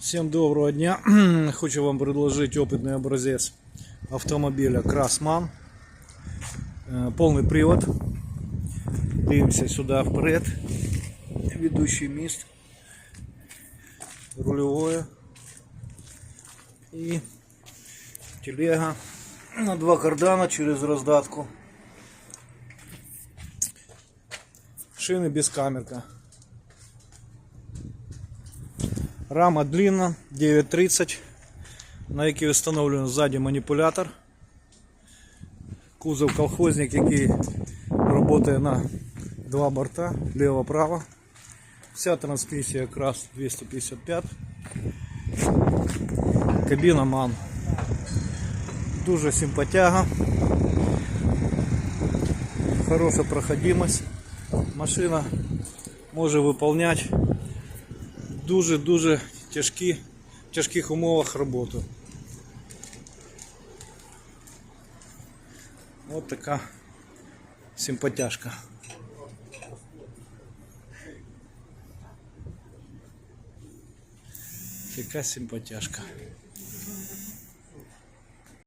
Всем доброго дня. Хочу вам предложить опытный образец автомобиля Красман. Э, Полный привод. Дивимося сюда вперед. Ведущий міст. Рулевое. И телега на два кардана через раздатку. Шины без камерка. Рама длинна 9.30, на якій встановлено ззаді маніпулятор. Кузов колхозник, який працює на два борта, ліво-право. Вся трансмісія якраз 255. Кабіна МАН. Дуже симпатяга. Хороша проходимость. Машина може виконувати дуже-дуже тяжкі, тяжких умовах роботу. От така симпатяшка. Яка симпатяшка.